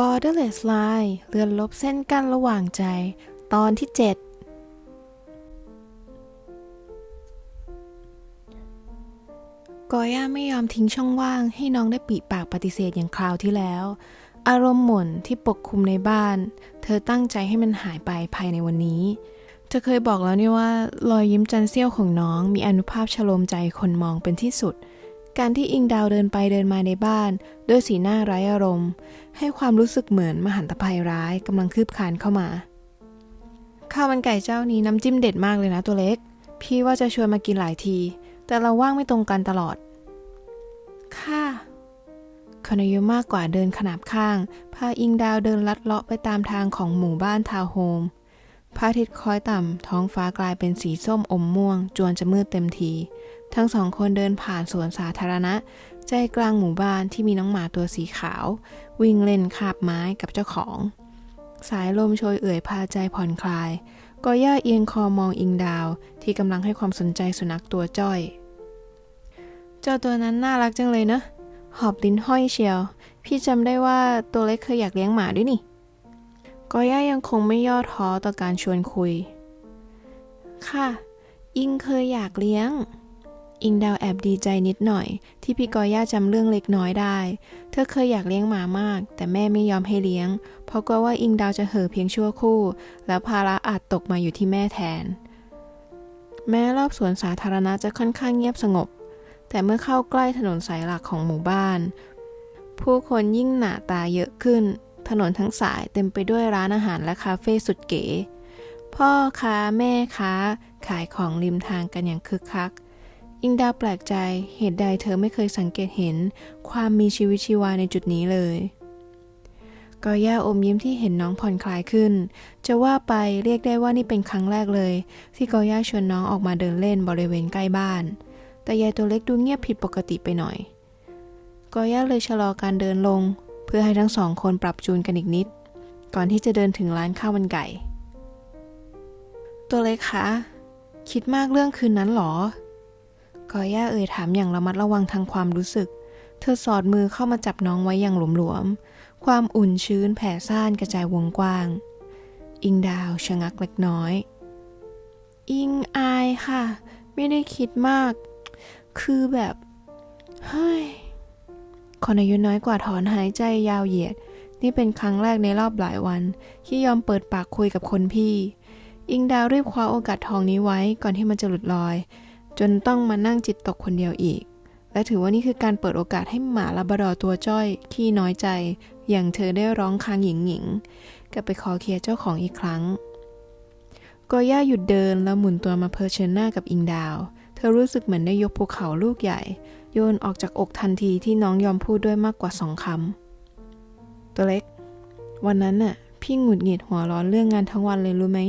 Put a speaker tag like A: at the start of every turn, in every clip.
A: Borderless Line เลือนลบเส้นกั้นระหว่างใจ ตอนที่ 7 กอย่าไม่ยอมทิ้งช่องว่างให้น้องได้ปีปากปฏิเสธอย่างคราวที่แล้ว อารมณ์หม่นที่ปกคลุมในบ้าน เธอตั้งใจให้มันหายไปภายในวันนี้ เธอเคยบอกแล้วนี่ว่า รอยยิ้มจันเสี้ยวของน้องมีอนุภาพชโลมใจคนมองเป็นที่สุด การที่อิงดาวเดินไปเดินมาในบ้าน ด้วยสีหน้าไร้อารมณ์ ให้ความรู้สึกเหมือนมหันตภัยร้ายกำลังคืบคลานเข้ามา ข้าวมันไก่เจ้านี้น้ำจิ้มเด็ดมากเลยนะตัวเล็ก พี่ว่าจะชวนมากินหลายที แต่เราว่างไม่ตรงกันตลอด ค่ะคนอายุมากกว่าเดินขนาบข้าง พาอิงดาวเดินลัดเลาะไปตามทางของหมู่บ้านทาวน์โฮม พระอาทิตย์คล้อยต่ำ ท้องฟ้ากลายเป็นสีส้มอมม่วง จวนจะมืดเต็มที ทั้งสองคนเดินผ่านสวนสาธารณะ ใจกลางหมู่บ้านที่มีน้องหมาตัวสีขาว วิ่งเล่นคาบไม้กับเจ้าของ สายลมโชยเอื่อยพาใจผ่อนคลาย กอย่าเอียงคอมองอิงดาว ที่กำลังให้ความสนใจสุนัขตัวจ้อย เจ้าตัวนั้นน่ารักจังเลยเนอะหอบลิ้นห้อยเชียว พี่จำได้ว่าตัวเล็กเคยอยากเลี้ยงหมาด้วยนี่ กอย่ายังคงไม่ย่อท้อต่อการชวนคุย ค่ะ อิงเคยอยากเลี้ยง อิงดาวแอบดีใจนิดหน่อย ที่พี่กอย่าจำเรื่องเล็กน้อยได้ เธอเคยอยากเลี้ยงหมามาก แต่แม่ไม่ยอมให้เลี้ยง เพราะกลัวว่าอิงดาวจะเห่อเพียงชั่วคู่ แล้วภาระอาจตกมาอยู่ที่แม่แทน แม้รอบสวนสาธารณะจะค่อนข้างเงียบสงบ แต่เมื่อเข้าใกล้ถนนสายหลักของหมู่บ้าน ผู้คนยิ่งหนาตาเยอะขึ้น ถนนทั้งสายเต็มไปด้วยร้านอาหารและคาเฟ่สุดเก๋ พ่อค้าแม่ค้า ขายของริมทางกันอย่างคึกคัก อิงดาวแปลกใจเหตุใดเธอไม่เคยสังเกตเห็น ความมีชีวิตชีวาในจุดนี้เลยกอย่าอมยิ้มที่เห็นน้องผ่อนคลายขึ้น จะว่าไปเรียกได้ว่านี่เป็นครั้งแรกเลย ที่กอย่าชวนน้องออกมาเดินเล่นบริเวณใกล้บ้าน แต่ยายตัวเล็กดูเงียบผิดปกติไปหน่อยกอย่าเลยชะลอการเดินลง เพื่อให้ทั้งสองคนปรับจูนกันอีกนิด ก่อนที่จะเดินถึงร้านข้าวมันไก่ ตัวเล็กคะ คิดมากเรื่องคืนนั้นหรอ กอย่าเอ่ยถามอย่างระมัดระวังทางความรู้สึก เธอสอดมือเข้ามาจับน้องไว้อย่างหลวมๆ ความอุ่นชื้นแผ่ซ่านกระจายวงกว้าง อิงดาวชะงักเล็กน้อย อิงอายค่ะ ไม่ได้คิดมาก คือแบบ เฮ้ย คนอายุน้อยกว่าถอนหายใจยาวเหยียด นี่เป็นครั้งแรกในรอบหลายวัน ที่ยอมเปิดปากคุยกับคนพี่ อิงดาวรีบคว้าโอกาสทองนี้ไว้ก่อนที่มันจะหลุดลอย จนต้องมานั่งจิตตกคนเดียวอีก และถือว่านี่คือการเปิดโอกาสให้หมาลาบราดอตัวจ้อยขี้น้อยใจ อย่างเธอได้ร้องค้างหญิงหญิงกลับไปขอเคลียร์เจ้าของอีกครั้งกอย่าหยุดเดินแล้วหมุนตัวมาเผชิญหน้ากับอิงดาว เธอรู้สึกเหมือนได้ยกภูเขาลูกใหญ่ โยนออกจากอกทันทีที่น้องยอมพูดด้วยมากกว่าสองคำ ตัวเล็ก วันนั้นน่ะ พี่หงุดหงิดหัวร้อนเรื่องงานทั้งวันเลยรู้ไหม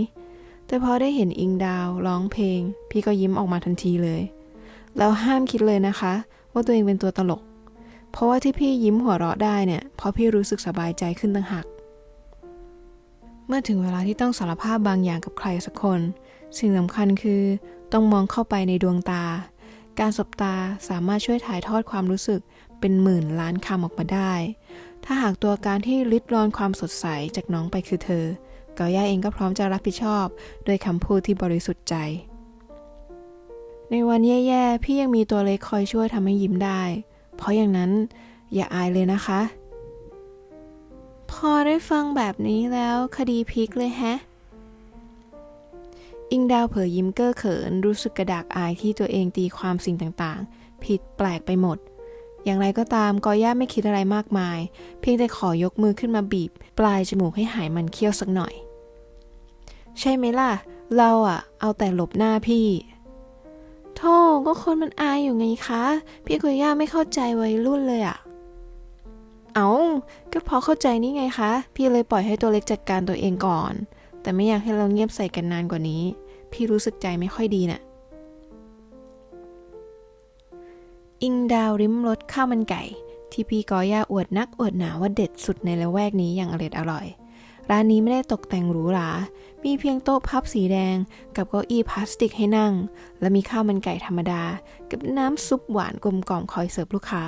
A: แต่พอได้เห็นอิงดาวร้องเพลง พี่ก็ยิ้มออกมาทันทีเลย แล้วห้ามคิดเลยนะคะ ว่าตัวเองเป็นตัวตลก เพราะว่าที่พี่ยิ้มหัวเราะได้เนี่ย เพราะพี่รู้สึกสบายใจขึ้นต่างหาก เมื่อถึงเวลาที่ต้องสารภาพบางอย่างกับใครสักคน สิ่งสำคัญคือต้องมองเข้าไปในดวงตา การสบตาสามารถช่วยถ่ายทอดความรู้สึกเป็นหมื่นล้านคำออกมาได้ ถ้าหากตัวการที่ริดรอนความสดใสจากน้องไปคือเธอกอย่าเองก็พร้อมจะรับผิดชอบด้วยคำพูดที่บริสุทธิ์ใจ ในวันแย่ๆ พี่ยังมีตัวเล็กคอยช่วยทำให้ยิ้มได้ เพราะอย่างนั้นอย่าอายเลยนะคะ พอได้ฟังแบบนี้แล้วคดีพลิกเลยแฮะ อิงดาวเผยยิ้มเก้อเขิน รู้สึกกระดากอายที่ตัวเองตีความสิ่งต่างๆ ผิดแปลกไปหมด อย่างไรก็ตามกอย่าไม่คิดอะไรมากมาย เพียงแต่ขอยกมือขึ้นมาบีบ ปลายจมูกให้หายมันเคี้ยวสักหน่อย ใช่ไหมล่ะ เราอะเอาแต่หลบหน้าพี่โธ่ก็คนมันอายอยู่ไงคะ พี่กุย่าไม่เข้าใจวัยรุ่นเลยอะเอาก็เพราะเข้าใจนี่ไงคะ พี่เลยปล่อยให้ตัวเล็กจัดการตัวเองก่อน แต่ไม่อยากให้เราเงียบใส่กันนานกว่านี้ พี่รู้สึกใจไม่ค่อยดีน่ะ อิงดาวริมรสข้าวมันไก่ ที่พี่กอย่าอวดนักอวดหนาว่าเด็ดสุดในละแวกนี้อย่างอร่อยอร่อย ร้านนี้ไม่ได้ตกแต่งหรูหรา มีเพียงโต๊ะพับสีแดง กับเก้าอี้พลาสติกให้นั่ง และมีข้าวมันไก่ธรรมดา กับน้ำซุปหวานกลมกล่อมคอยเสิร์ฟลูกค้า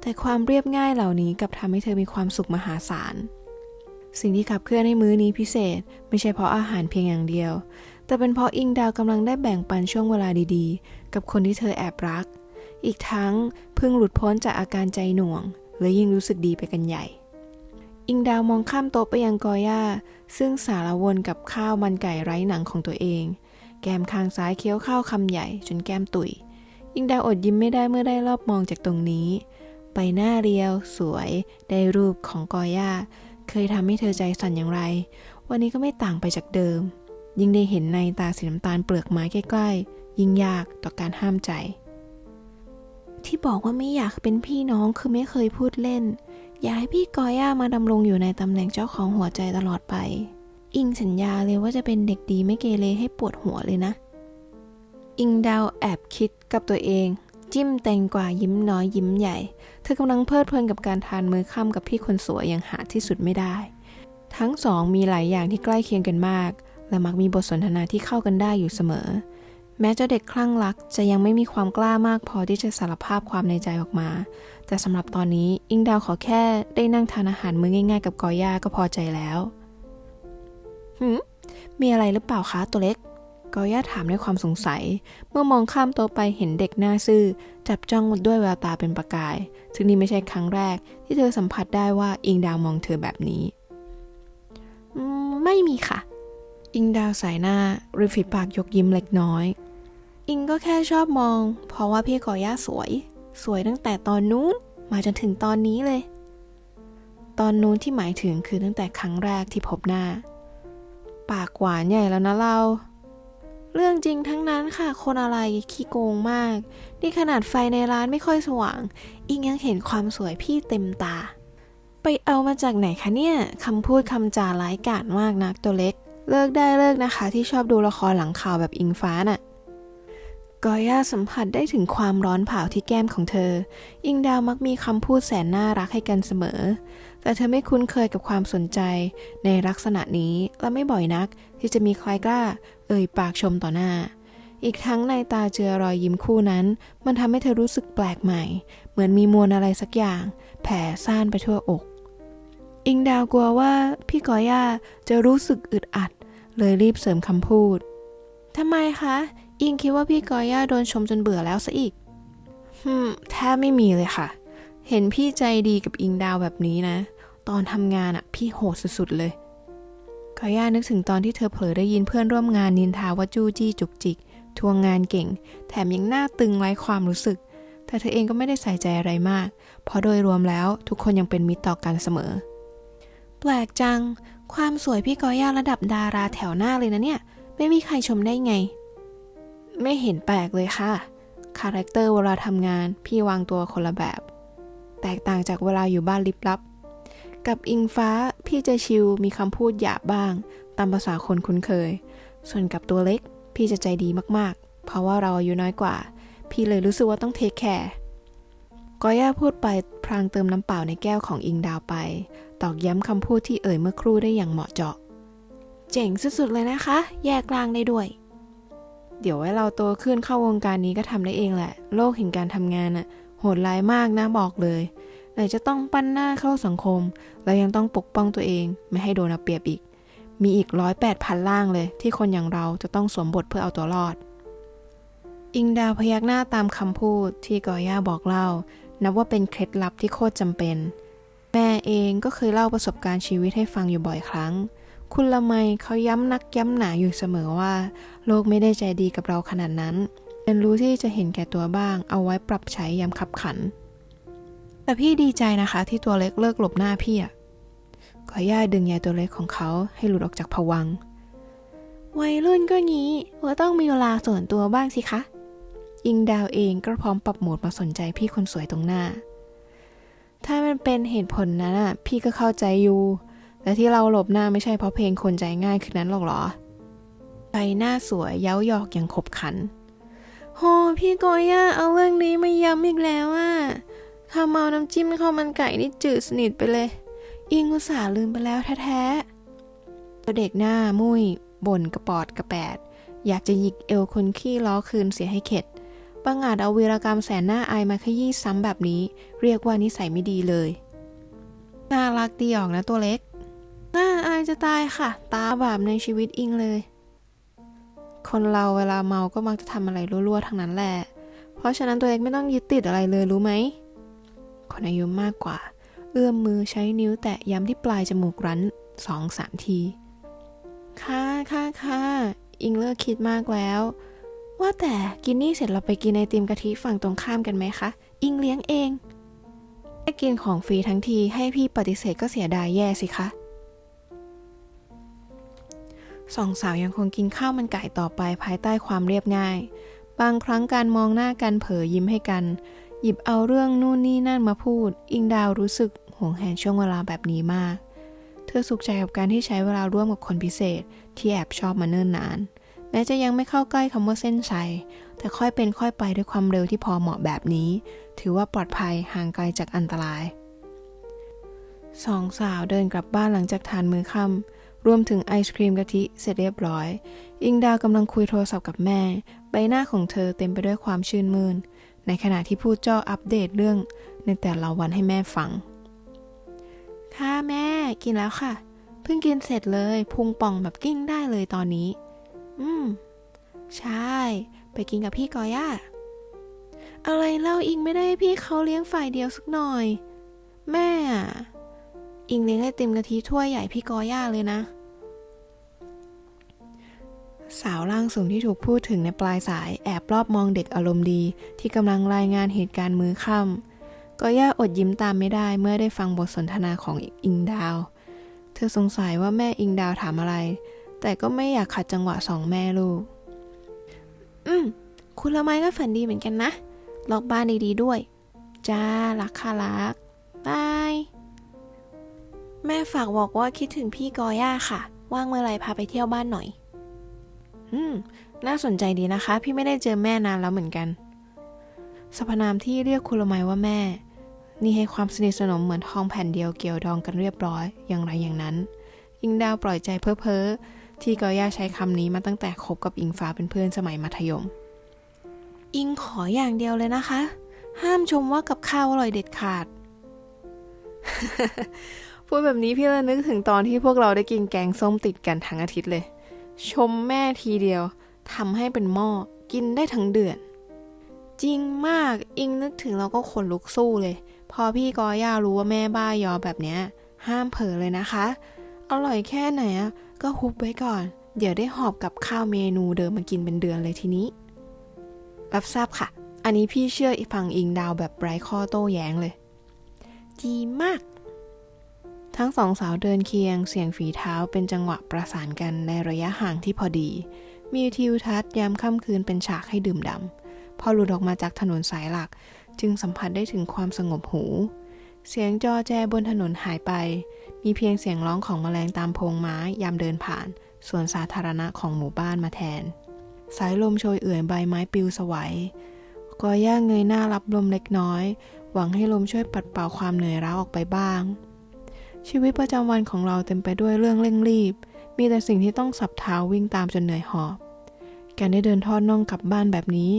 A: แต่ความเรียบง่ายเหล่านี้กับทำให้เธอมีความสุขมหาศาล สิ่งที่ขับเคลื่อนให้มื้อนี้พิเศษ ไม่ใช่เพราะอาหารเพียงอย่างเดียว แต่เป็นเพราะอิงดาวกำลังได้แบ่งปันช่วงเวลาดีๆ กับคนที่เธอแอบรัก อีกทั้งเพิ่งหลุดพ้นจากอาการใจหน่วง และยิ่งรู้สึกดีไปกันใหญ่ อิงดาวมองข้ามโต๊ะไปยังกอย่าซึ่งสารวนกับข้าวมันไก่ไร้หนังของตัวเอง แก้มข้างซ้ายเคี้ยวข้าวคำใหญ่จนแก้มตุยอิงดาวอดยิ้มไม่ได้เมื่อได้รอบมองจากตรงนี้ใบหน้าเรียว สวย ได้รูปของกอย่า เคยทำให้เธอใจสั่นอย่างไร วันนี้ก็ไม่ต่างไปจากเดิม ยิ่งได้เห็นในตาสีน้ำตาลเปลือกไม้ใกล้ๆ ยิ่งยากต่อการห้ามใจ ที่บอกว่าไม่อยากเป็นพี่น้องคือไม่เคยพูดเล่น อยากให้พี่กอย่ามาดำรงอยู่ในตำแหน่งเจ้าของหัวใจตลอดไป อิงสัญญาเลยว่าจะเป็นเด็กดีไม่เกเรให้ปวดหัวเลยนะ อิงดาวแอบคิดกับตัวเอง จิ้มแตงกวายิ้มน้อยยิ้มใหญ่ เธอกำลังเพลิดเพลินกับการทานมื้อค่ำกับพี่คนสวยอย่างหาที่สุดไม่ได้ ทั้งสองมีหลายอย่างที่ใกล้เคียงกันมาก และมักมีบทสนทนาที่เข้ากันได้อยู่เสมอ แม้เจ้าเด็กคลั่งรักจะยังไม่มีความกล้ามากพอที่จะสารภาพความในใจออกมา แต่สำหรับตอนนี้อิงดาวขอแค่ได้นั่งทานอาหารมื้อง่ายๆ กับกอย่าก็พอใจแล้วหืมมีอะไรหรือเปล่าคะตัวเล็ก กอย่าถามด้วยความสงสัย เมื่อมองข้ามโต๊ะไปเห็นเด็กหน้าซื่อ จับจ้องด้วยแววตาเป็นประกาย ซึ่งนี่ไม่ใช่ครั้งแรก ที่เธอสัมผัสได้ว่าอิงดาวมองเธอแบบนี้ไม่มีค่ะ อิงดาวสายหน้าริมฝีปากยกยิ้มเล็กน้อย อิงก็แค่ชอบมอง เพราะว่าพี่กอย่าสวย สวยตั้งแต่ตอนนู้นมาจนถึงตอนนี้เลย ตอนนู้นที่หมายถึงคือตั้งแต่ครั้งแรกที่พบหน้า ปากหวานใหญ่แล้วนะเรา เรื่องจริงทั้งนั้นค่ะ คนอะไรขี้โกงมาก นี่ขนาดไฟในร้านไม่ค่อยสว่าง อิงยังเห็นความสวยพี่เต็มตา ไปเอามาจากไหนคะเนี่ยคำพูดคำจาร้ายกาจมากนักตัวเล็ก เลิกได้เลิกนะคะ ที่ชอบดูละครหลังข่าวแบบอิงฟ้าน่ะกอย่าสัมผัสได้ถึงความร้อนเผาที่แก้มของเธอ อิงดาวมักมีคำพูดแสนน่ารักให้กันเสมอ แต่เธอไม่คุ้นเคยกับความสนใจในลักษณะนี้และไม่บ่อยนักที่จะมีใครกล้า เอ่ยปากชมต่อหน้า อีกทั้งในตาเจอรอยยิ้มคู่นั้น มันทำให้เธอรู้สึกแปลกใหม่ เหมือนมีมวลอะไรสักอย่าง แผ่ซ่านไปทั่วอก อิงดาวกลัวว่าพี่กอย่าจะรู้สึกอึดอัด เลยรีบเสริมคำพูดทำไมคะ อิงคิดว่าพี่กอย่าโดนชมจนเบื่อแล้วซะอีกฮึมแทบไม่มีเลยค่ะ เห็นพี่ใจดีกับอิงดาวแบบนี้นะ ตอนทำงานอะพี่โหดสุดๆเลย กอย่านึกถึงตอนที่เธอเผลอได้ยินเพื่อนร่วมงานนินทาว่าจู้จี้จุกจิก ทวงงานเก่ง แถมยังหน้าตึงไร้ความรู้สึก แต่เธอเองก็ไม่ได้ใส่ใจอะไรมาก เพราะโดยรวมแล้วทุกคนยังเป็นมิตรต่อกันเสมอ แปลกจัง ความสวยพี่กอย่าระดับดาราแถวหน้าเลยนะเนี่ย ไม่มีใครชมได้ไง ไม่เห็นแปลกเลยค่ะ คาแรคเตอร์เวลาทำงานพี่วางตัวคนละแบบ แตกต่างจากเวลาอยู่บ้านลิบลับ กับอิงฟ้าพี่จะชิลมีคำพูดหยาบบ้าง ตามภาษาคนคุ้นเคย ส่วนกับตัวเล็กพี่จะใจดีมากๆ เพราะว่าเราอายุน้อยกว่า พี่เลยรู้สึกว่าต้องเทคแคร์กอย่าพูดไปพลางเติมน้ำเปล่าในแก้วของอิงดาวไป ตอกย้ำคำพูดที่เอ่ยเมื่อครู่ได้อย่างเหมาะเจาะ เจ๋งสุดๆเลยนะคะ แยกกลางได้ด้วย เดี๋ยวไว้เราโตขึ้นเข้าวงการนี้ก็ทำได้เองแหละ โลกแห่งการทำงานน่ะโหดร้ายมากนะบอกเลย ไหนจะต้องปั้นหน้าเข้าสังคม แล้วยังต้องปกป้องตัวเองไม่ให้โดนเอาเปรียบอีก มีอีกร้อยแปดพันล่างเลย ที่คนอย่างเราจะต้องสวมบทเพื่อเอาตัวรอด อิงดาวพยักหน้าตามคำพูดที่กอย่าบอกเล่า นับว่าเป็นเคล็ดลับที่โคตรจำเป็น แม่เองก็เคยเล่าประสบการณ์ชีวิตให้ฟังอยู่บ่อยครั้ง คุณละไมเขาย้ำนักย้ำหนาอยู่เสมอว่า โลกไม่ได้ใจดีกับเราขนาดนั้นเรียนรู้ที่จะเห็นแก่ตัวบ้าง เอาไว้ปรับใช้ยามขับขัน แต่พี่ดีใจนะคะที่ตัวเล็กเลิกหลบหน้าพี่อะขอย่าดึงยายตัวเล็กของเขาให้หลุดออกจากผวัง วัยรุ่นก็งี้ว่าต้องมีเวลาส่วนตัวบ้างสิคะ อิงดาวเองก็พร้อมปรับโหมดมาสนใจพี่คนสวยตรงหน้า ถ้ามันเป็นเหตุผลนั้นอะพี่ก็เข้าใจอยู่ แต่ที่เราหลบหน้าไม่ใช่เพราะเพลงคนใจง่ายคืนนั้นหรอกเหรอ ใบหน้าสวยเย้าหยอกอย่างขบขัน โห พี่กอย่าเอาเรื่องนี้มาย้ำอีกแล้วอะ ทำเอาน้ำจิ้มข้าวมันไก่นี่จืดสนิทไปเลย อิงอุตส่าห์ลืมไปแล้วแท้ๆตัวเด็กหน้ามุ้ยบ่นกระปอดกระแปด อยากจะหยิกเอวคนขี้ล้อคืนเสียให้เข็ดบังอาจเอาวีรกรรมแสนน่าอายมาขยี้ซ้ำแบบนี้ เรียกว่านิสัยไม่ดีเลย น่ารักดีออกนะตัวเล็ก น่าอายจะตายค่ะ ตาบาปในชีวิตอิงเลย คนเราเวลาเมาก็มักจะทำอะไรรั่วๆทั้งนั้นแหละ เพราะฉะนั้นตัวเองไม่ต้องยึดติดอะไรเลยรู้ไหม คนอายุมากกว่า เอื้อมมือใช้นิ้วแตะย้ำที่ปลายจมูกรั้นสองสามที ค่ะค่ะค่ะอิงเลิกคิดมากแล้ว ว่าแต่กินนี่เสร็จเราไปกินไอติมกะทิฝั่งตรงข้ามกันไหมคะ อิงเลี้ยงเองแค่กินของฟรีทั้งทีให้พี่ปฏิเสธก็เสียดายแย่สิคะสองสาวยังคงกินข้าวมันไก่ต่อไปภายใต้ความเรียบง่าย บางครั้งการมองหน้ากันเผยยิ้มให้กัน หยิบเอาเรื่องนู่นนี่นั่นมาพูด อิงดาวรู้สึกห่วงแหนช่วงเวลาแบบนี้มาก เธอสุขใจกับการที่ใช้เวลาร่วมกับคนพิเศษที่แอบชอบมาเนิ่นนาน แม้จะยังไม่เข้าใกล้คำว่าเส้นชัย แต่ค่อยเป็นค่อยไปด้วยความเร็วที่พอเหมาะแบบนี้ ถือว่าปลอดภัยห่างไกลจากอันตรายสองสาวเดินกลับบ้านหลังจากทานมื้อค่ำรวมถึงไอศครีมกะทิเสร็จเรียบร้อย อิงดาวกำลังคุยโทรศัพท์กับแม่ ใบหน้าของเธอเต็มไปด้วยความชื่นมื่น ในขณะที่พูดจ้ออัปเดตเรื่องในแต่ละวันให้แม่ฟัง ค่ะแม่กินแล้วค่ะ เพิ่งกินเสร็จเลยพุงป่องแบบกิ้งได้เลยตอนนี้ อืม ใช่ ไปกินกับพี่กอย่า อะไรเล่าอิงไม่ได้พี่เขาเลี้ยงฝ่ายเดียวสักหน่อย แม่อะอิงเลี้ยงไอติมกะทิถ้วยใหญ่พี่กอย่าเลยนะ สาวร่างสูงที่ถูกพูดถึงในปลายสายแอบรอบมองเด็กอารมณ์ดี ที่กำลังรายงานเหตุการณ์มือค่ำกอย่าอดยิ้มตามไม่ได้เมื่อได้ฟังบทสนทนาของอิงดาว เธอสงสัยว่าแม่อิงดาวถามอะไร แต่ก็ไม่อยากขัดจังหวะสองแม่ลูก อืม คุณละไมก็ฝันดีเหมือนกันนะ ล็อกบ้านดีๆด้วย จ้ารักค่ะรักบายแม่ฝากบอกว่าคิดถึงพี่กอย่าค่ะ ว่างเมื่อไหรพาไปเที่ยวบ้านหน่อย อืม น่าสนใจดีนะคะ พี่ไม่ได้เจอแม่นานแล้วเหมือนกันสรรพนามที่เรียกคุลไมว่าแม่ นี่ให้ความสนิทสนมเหมือนทองแผ่นเดียวเกี่ยวดองกันเรียบร้อย อย่างไรอย่างนั้น อิงดาวปล่อยใจเพ้อเพ้อที่กอย่าใช้คำนี้มาตั้งแต่คบกับอิงฟ้าเป็นเพื่อนสมัยมัธยม อิงขออย่างเดียวเลยนะคะ ห้ามชมว่ากับข้าวอร่อยเด็ดขาด พูดแบบนี้พี่เลยนึกถึงตอนที่พวกเราได้กินแกงส้มติดกันทั้งอาทิตย์เลย ชมแม่ทีเดียวทำให้เป็นหม้อกินได้ทั้งเดือน จริงมากอิงนึกถึงเราก็ขนลุกสู้เลย พอพี่กอย่ารู้ว่าแม่บ้ายอแบบเนี้ย ห้ามเผลอเลยนะคะ อร่อยแค่ไหนอะก็ฮุบไว้ก่อน เดี๋ยวได้หอบกับข้าวเมนูเดิมมากินเป็นเดือนเลยทีนี้ รับทราบค่ะ อันนี้พี่เชื่อฟังอิงดาวแบบไร้ข้อโต้แย้งเลย ดีมาก ทั้งสองสาวเดินเคียงเสียงฝีเท้าเป็นจังหวะประสานกันในระยะห่างที่พอดี มีทิวทัศน์ยามค่ำคืนเป็นฉากให้ดื่มดำพอหลุดออกมาจากถนนสายหลัก จึงสัมผัสได้ถึงความสงบหู เสียงจอแจบนถนนหายไป มีเพียงเสียงร้องของแมลงตามโพงไม้ยามเดินผ่านสวนสาธารณะของหมู่บ้านมาแทน สายลมโชยเอื่อยใบไม้ปลิวสวัยกอย่าเงยหน้ารับลมเล็กน้อย หวังให้ลมช่วยปัดเป่าความเหนื่อยล้าออกไปบ้าง ชีวิตประจำวันของเราเต็มไปด้วยเรื่องเร่งรีบ มีแต่สิ่งที่ต้องสับเท้าวิ่งตามจนเหนื่อยหอบ การได้เดินทอดน่องกลับบ้านแบบนี้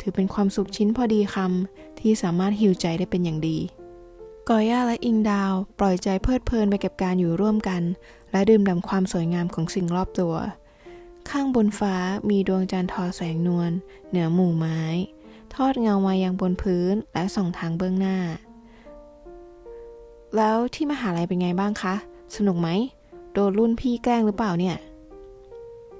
A: ถือเป็นความสุขชิ้นพอดีคำที่สามารถฮิวใจได้เป็นอย่างดี กอย่าและอิงดาว ปล่อยใจเพลิดเพลินไปกับการอยู่ร่วมกัน และดื่มด่ำความสวยงามของสิ่งรอบตัว ข้างบนฟ้ามีดวงจันทร์ทอแสงนวลเหนือหมู่ไม้ ทอดเงามายังบนพื้นและส่องทางเบื้องหน้า แล้วที่มหาลัยเป็นไงบ้างคะ สนุกไหม โดนรุ่นพี่แกล้งหรือเปล่าเนี่ย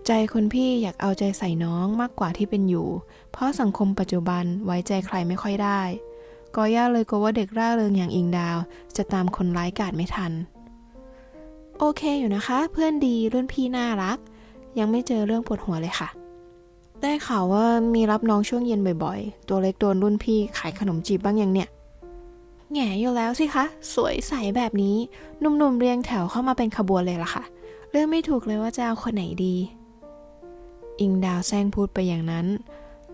A: ใจคนพี่อยากเอาใจใส่น้องมากกว่าที่เป็นอยู่ เพราะสังคมปัจจุบันไว้ใจใครไม่ค่อยได้กอย่าเลยกลัวว่าเด็กร่าเริงอย่างอิงดาว จะตามคนร้ายกาจไม่ทัน โอเคอยู่นะคะ เพื่อนดีรุ่นพี่น่ารัก ยังไม่เจอเรื่องปวดหัวเลยค่ะ ได้ข่าวว่ามีรับน้องช่วงเย็นบ่อยๆ ตัวเล็กโดนรุ่นพี่ขายขนมจีบบ้างยังเนี่ย แง่อยู่แล้วสิคะ สวยใสแบบนี้หนุ่มๆเรียงแถวเข้ามาเป็นขบวนเลยล่ะค่ะ เรื่องไม่ถูกเลยว่าจะเอาคนไหนดี อิงดาวแซงพูดไปอย่างนั้น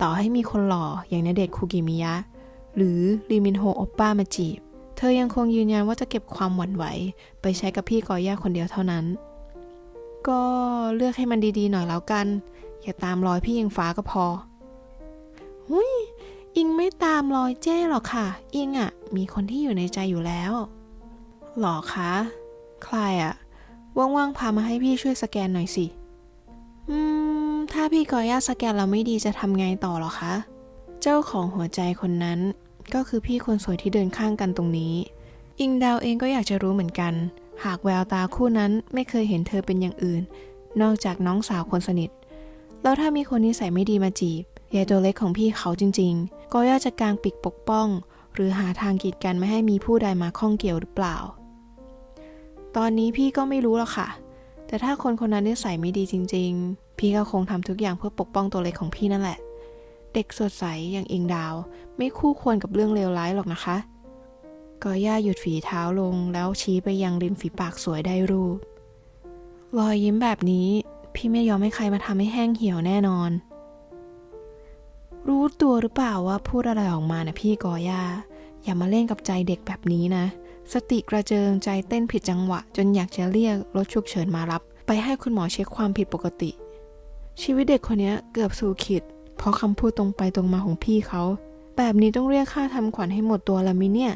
A: ต่อให้มีคนหล่ออย่างนเดชคูกิมิยะ หรือลีมินโฮโอปป้ามาจีบ เธอยังคงยืนยันว่าจะเก็บความหวั่นไหว ไปใช้กับพี่กอย่าคนเดียวเท่านั้น ก็เลือกให้มันดีๆหน่อยแล้วกัน อย่าตามรอยพี่ยิงฟ้าก็พอหุย อิงไม่ตามรอยเจ้หรอกค่ะ อิงอะ่ะ มีคนที่อยู่ในใจอยู่แล้วหรอคะใครอะ่ะ ว่างๆพามาให้พี่ช่วยสแกนหน่อยสิ อืม ถ้าพี่กอย่าสแกนเราไม่ดีจะทำไงต่อหรอคะ เจ้าของหัวใจคนนั้น ก็คือพี่คนสวยที่เดินข้างกันตรงนี้ อิงดาวเองก็อยากจะรู้เหมือนกัน หากแววตาคู่นั้นไม่เคยเห็นเธอเป็นอย่างอื่น นอกจากน้องสาวคนสนิท แล้วถ้ามีคนนิสัยไม่ดีมาจีบ ยายตัวเล็กของพี่เขาจริงๆ ก็ย่าจะกางปีกปกป้อง หรือหาทางกีดกันไม่ให้มีผู้ใดมาข้องเกี่ยวหรือเปล่า ตอนนี้พี่ก็ไม่รู้หรอกค่ะ แต่ถ้าคนคนนั้นนิสัยไม่ดีจริง ๆ พี่ก็คงทำทุกอย่างเพื่อปกป้องตัวเล็กของพี่นั่นแหละ เด็กสดใสอย่างอิงดาว ไม่คู่ควรกับเรื่องเลวร้ายหรอกนะคะกอย่าหยุดฝีเท้าลงแล้วชี้ไปยังริมฝีปากสวยได้รูปรอยยิ้มแบบนี้ พี่ไม่ยอมให้ใครมาทำให้แห้งเหี่ยวแน่นอน รู้ตัวหรือเปล่าว่าพูดอะไรออกมานะพี่กอย่า อย่ามาเล่นกับใจเด็กแบบนี้นะ สติกระเจิงใจเต้นผิดจังหวะ จนอยากจะเรียกรถฉุกเฉินมารับ ไปให้คุณหมอเช็คความผิดปกติ ชีวิตเด็กคนนี้เกือบสู่ขีดเพราะคำพูดตรงไปตรงมาของพี่เขา แบบนี้ต้องเรียกค่าทำขวัญให้หมดตัวละมิเนี่ย